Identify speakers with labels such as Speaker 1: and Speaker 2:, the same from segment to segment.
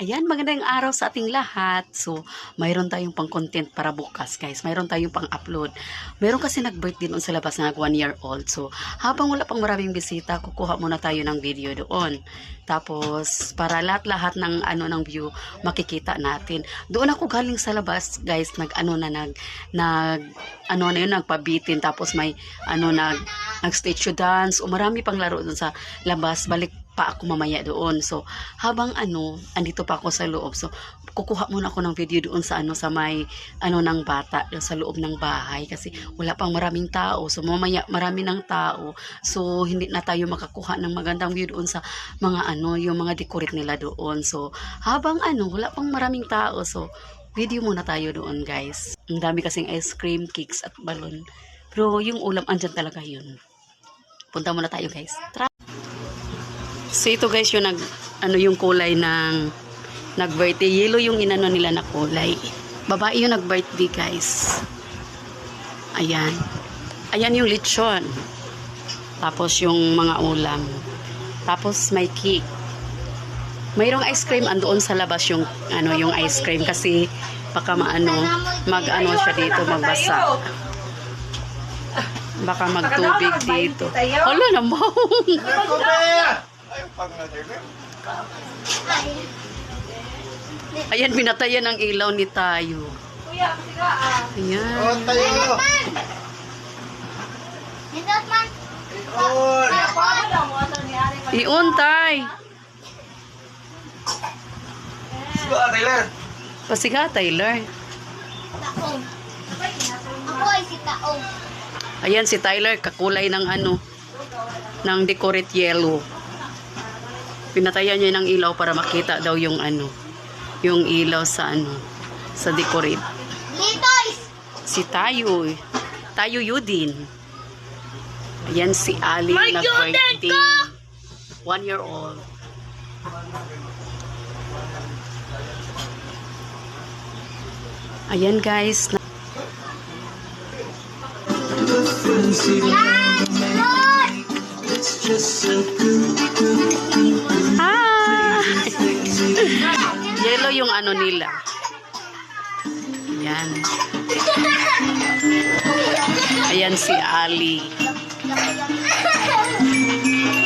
Speaker 1: Ayan, magandang araw sa ating lahat. So, mayroon tayong pang content para bukas, guys. Mayroon tayong pang upload. Mayroon kasi nag-birthday doon sa labas na one year old. So, habang wala pang maraming bisita, kukuha muna tayo ng video doon. Tapos, para lahat-lahat ng ano ng view, makikita natin. Doon ako galing sa labas, guys, nag ano na nag nag ano na yun, nagpabitin tapos may ano nag nag statue dance o marami pang laro doon sa labas. Balik pa ako mamaya doon. So, habang ano, andito pa ako sa loob. So, kukuha muna ako ng video doon sa ano sa may ano ng bata sa loob ng bahay kasi wala pang maraming tao. So, mamaya marami ng tao. So, hindi na tayo makakuha ng magandang view doon sa mga ano, yung mga decorate nila doon. So, habang ano, wala pang maraming tao. So, video muna tayo doon, guys. Ang dami kasing ice cream, cakes at balon. Pero yung ulam andyan talaga yun. Punta muna tayo, guys. Tara! So ito guys yung nag ano yung kulay ng nag-birthday. Yellow yung inano nila na kulay. Babae yung nag-birthday guys. Ayan. Ayan yung lechon. Tapos yung mga ulam. Tapos may cake. Mayroong ice cream andoon sa labas yung ano yung ice cream kasi baka maano mag-ano siya dito magbasa. Baka magtubig dito. Wala namang.
Speaker 2: Ayaw pang natin eh.
Speaker 1: Ayan, binatayan ang ilaw ni tayo.
Speaker 3: Kuya, sige ah.
Speaker 1: Ayan.
Speaker 2: Oh, tayo.
Speaker 3: Nindot man.
Speaker 2: On.
Speaker 3: Kaya paano lang mo ito ni Ari pa.
Speaker 1: Iuntay.
Speaker 2: Go, Taylor.
Speaker 1: Pasiga, Tyler.
Speaker 3: Taong. Ako ay si Taong.
Speaker 1: Ayan, si Tyler, kakulay ng ano, ng decorate yellow. Pinatayan niya ng ilaw para makita daw yung ano, yung ilaw sa ano, sa decorate. Si Tayo, eh. Tayo Yudin. Ayan si Ali
Speaker 3: My
Speaker 1: na
Speaker 3: Yudin
Speaker 1: birthday.
Speaker 3: ko!
Speaker 1: One year old. Ayan guys. na- Ah! Ano nila. Ayan. Ayan si Ali.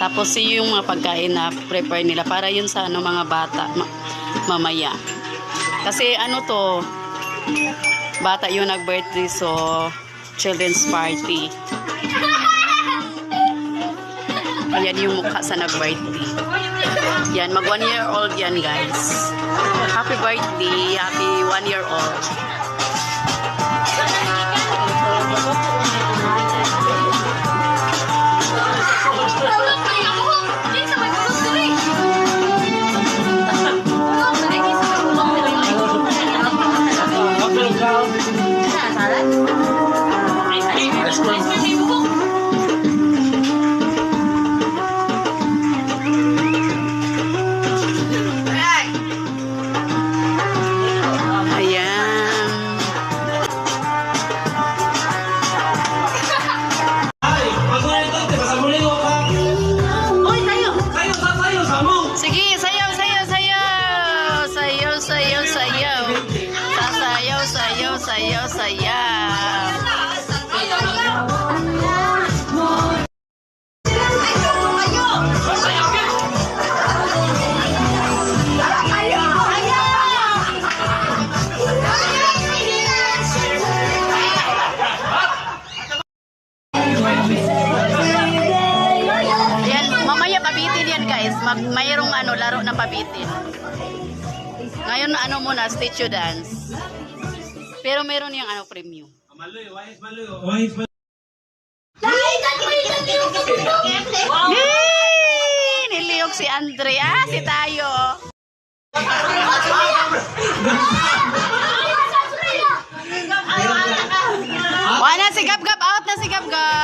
Speaker 1: Tapos yung mga pagkain na prepare nila para yun sa ano mga bata ma- mamaya. Kasi ano to bata yung nag-birthday so children's party. Ayan yung mukha sa nag-birthday. Yan, mag one year old yan guys. Happy birthday, happy one year old. Sayaw, sayaw, mayroong ano, laro na pabitin. Ngayon ano muna, statue dance. Pero meron yung ano, premium.
Speaker 4: Maloy, wais maloy. Wais maloy.
Speaker 1: Yay! Niliyog si Andrea, si tayo. Wala si Gab Gab, out na si Gab Gab.